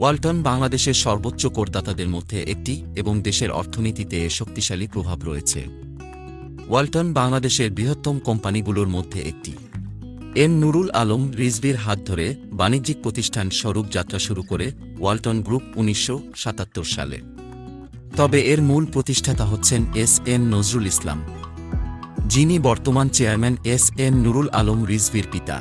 ওয়ালটন বাংলাদেশের সর্বোচ্চ করদাতাদের মধ্যে একটি এবং দেশের অর্থনীতিতে শক্তিশালী প্রভাব রয়েছে। ওয়ালটন বাংলাদেশের বৃহত্তম কোম্পানিগুলোর মধ্যে একটি। এম নুরুল আলম রিজভির হাত ধরে বাণিজ্যিক প্রতিষ্ঠান স্বরূপ যাত্রা শুরু করে ওয়ালটন গ্রুপ উনিশশো সাতাত্তর সালে। তবে এর মূল প্রতিষ্ঠাতা হচ্ছেন এস এম নজরুল ইসলাম। যিনি বর্তমান chairman S M Nurul Alam রিজভির পিতা।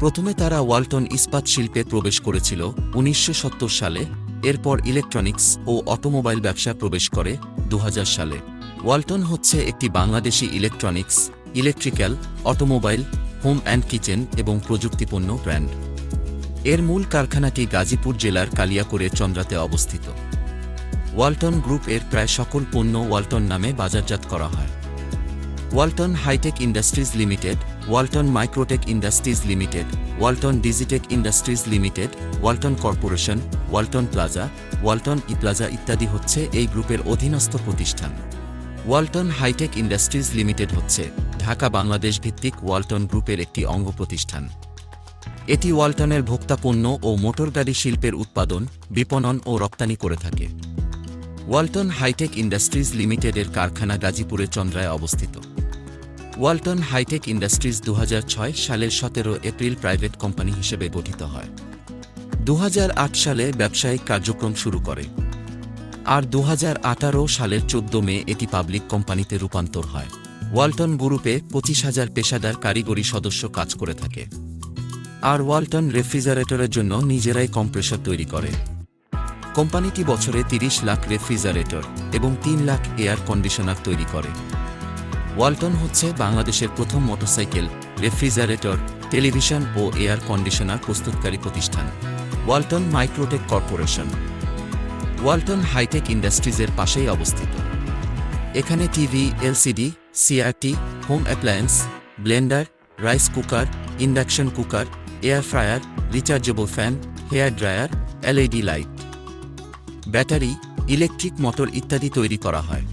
প্রথমে তারা ওয়ালটন ইস্পাত শিল্পে প্রবেশ করেছিল, উনিশশো সত্তর সালে। এরপর ইলেকট্রনিক্স ও অটোমোবাইল ব্যবসা প্রবেশ করে দু হাজার সালে। ওয়ালটন হচ্ছে একটি Bangladeshi electronics, electrical, automobile, home and kitchen এবং প্রযুক্তিপণ্য ব্র্যান্ড। এর মূল কারখানাটি গাজীপুর জেলার কালিয়াকৈরে চন্দ্রাতে অবস্থিত। ওয়ালটন গ্রুপ এর প্রায় সকল পণ্য ওয়ালটন নামে বাজারজাত করা হয়। Walton hitech industries limited Walton microtech industries limited Walton digitech industries limited Walton corporation Walton plaza Walton E plaza ইত্যাদি হচ্ছে এই গ্রুপের অধীনস্থ প্রতিষ্ঠান। ওয়ালটন হাইটেক ইন্ডাস্ট্রিজ লিমিটেড হচ্ছে ঢাকা, বাংলাদেশ ভিত্তিক ওয়ালটন গ্রুপের একটি অঙ্গ প্রতিষ্ঠান। এটি ওয়ালটনের ভোক্তা পণ্য ও মোটরগাড়ি শিল্পের উৎপাদন, বিপণন ও রপ্তানি করে থাকে। ওয়ালটন হাইটেক ইন্ডাস্ট্রিজ লিমিটেডের কারখানা গাজীপুরে চন্দ্রায় অবস্থিত। ওয়ালটন হাইটেক ইন্ডাস্ট্রিজ দু হাজার ছয় সালের সতেরো এপ্রিল প্রাইভেট কোম্পানি হিসেবে গঠিত হয়। দু হাজার আট সালে ব্যবসায়িক কার্যক্রম শুরু করে। আর দু হাজার আঠারো সালের চোদ্দ মে এটি পাবলিক কোম্পানিতে রূপান্তর হয়। ওয়ালটন গ্রুপে পঁচিশ হাজার পেশাদার কারিগরি সদস্য কাজ করে থাকে। আর ওয়ালটন রেফ্রিজারেটরের জন্য নিজেরাই কম্প্রেসর তৈরি করে। কোম্পানিটি বছরে ৩০ লাখ রেফ্রিজারেটর এবং তিন লাখ এয়ার কন্ডিশনার তৈরি করে। ওয়ালটন হচ্ছে বাংলাদেশের প্রথম মোটরসাইকেল, রেফ্রিজারেটর, টেলিভিশন ও এয়ার কন্ডিশনার প্রস্তুতকারী প্রতিষ্ঠান, Walton microtech corporation. Walton hitech ইন্ডাস্ট্রিজের পাশেই অবস্থিত। এখানে TV, LCD, CRT, home appliance, blender, rice cooker, induction cooker, air fryer, rechargeable fan, hair dryer, LED light. Battery, electric motor ইত্যাদি তৈরি করা হয়।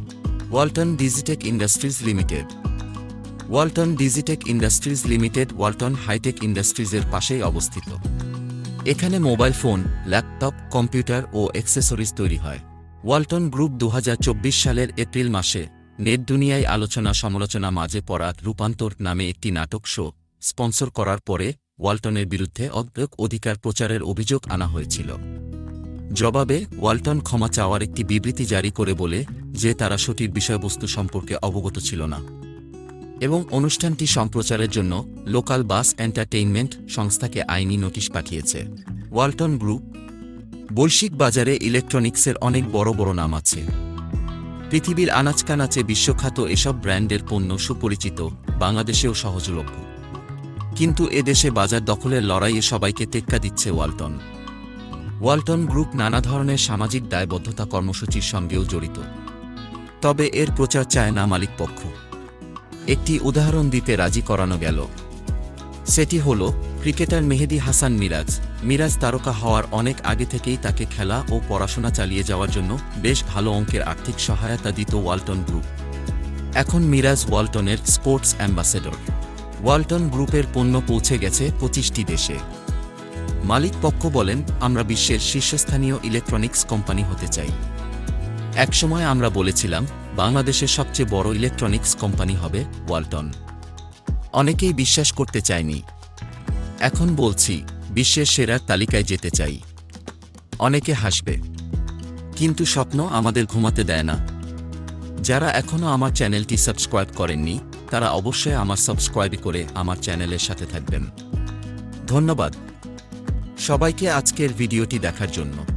Walton digitech industries limited. Walton digitech industries limited Walton hitech ইন্ডাস্ট্রিজের পাশেই অবস্থিত। এখানে mobile phone, laptop, computer ও accessories তৈরি হয়। ওয়ালটন গ্রুপ দু হাজার চব্বিশ সালের এপ্রিল মাসে নেট দুনিয়ায় আলোচনা সমালোচনা মাঝে পড়া রূপান্তর নামে একটি নাটক শো স্পন্সর করার পরে ওয়ালটনের বিরুদ্ধে অধ্যক অধিকার প্রচারের অভিযোগ আনা হয়েছিল। জবাবে, ওয়ালটন ক্ষমা চাওয়ার একটি বিবৃতি জারি করে বলে যে তারা সঠিক বিষয়বস্তু সম্পর্কে অবগত ছিল না। এবং অনুষ্ঠানটি সম্প্রচারের জন্য লোকাল বাস এন্টারটেইনমেন্ট সংস্থাকে আইনি নোটিশ পাঠিয়েছে। ওয়ালটন গ্রুপ, বৈশ্বিক বাজারে ইলেকট্রনিক্সের অনেক বড় বড় নাম আছে। পৃথিবীর আনাচকানাচে বিশ্বখ্যাত এসব ব্র্যান্ডের পণ্য সুপরিচিত, বাংলাদেশেও সহজলভ্য। কিন্তু এদেশে বাজার দখলের লড়াইয়ে সবাইকে টেক্কা দিচ্ছে ওয়ালটন। ওয়ালটন গ্রুপ নানা ধরনের সামাজিক দায়বদ্ধতা কর্মসূচির সঙ্গেও জড়িত। তবে এর প্রচার চায় না মালিকপক্ষ একটি উদাহরণ দিতে রাজি করানো গেল। সেটি হল, ক্রিকেটার মেহেদি হাসান মিরাজ। মিরাজ তারকা হওয়ার অনেক আগে থেকেই তাকে খেলা ও পড়াশোনা চালিয়ে যাওয়ার জন্য বেশ ভালো অঙ্কের আর্থিক সহায়তা দিত ওয়ালটন গ্রুপ। এখন মিরাজ ওয়ালটনের স্পোর্টস অ্যাম্বাসেডর। ওয়ালটন গ্রুপের পণ্য পৌঁছে গেছে পঁচিশটি দেশে। মালিক পক্ষ বলেন, আমরা বিশ্বের শীর্ষস্থানীয় ইলেকট্রনিক্স কোম্পানি হতে চাই। একসময় আমরা বলেছিলাম, বাংলাদেশের সবচেয়ে বড় ইলেকট্রনিক্স কোম্পানি হবে ওয়ালটন। অনেকেই বিশ্বাস করতে চায়নি। এখন বলছি, বিশ্বের সেরার তালিকায় যেতে চাই। অনেকে হাসবে। কিন্তু স্বপ্ন আমাদের ঘুমাতে দেয় না। যারা এখনও আমার চ্যানেলটি সাবস্ক্রাইব করেননি, তারা অবশ্যই আমার সাবস্ক্রাইব করে আমার চ্যানেলের সাথে থাকবেন। ধন্যবাদ। সবাইকে আজকের ভিডিওটি দেখার জন্য।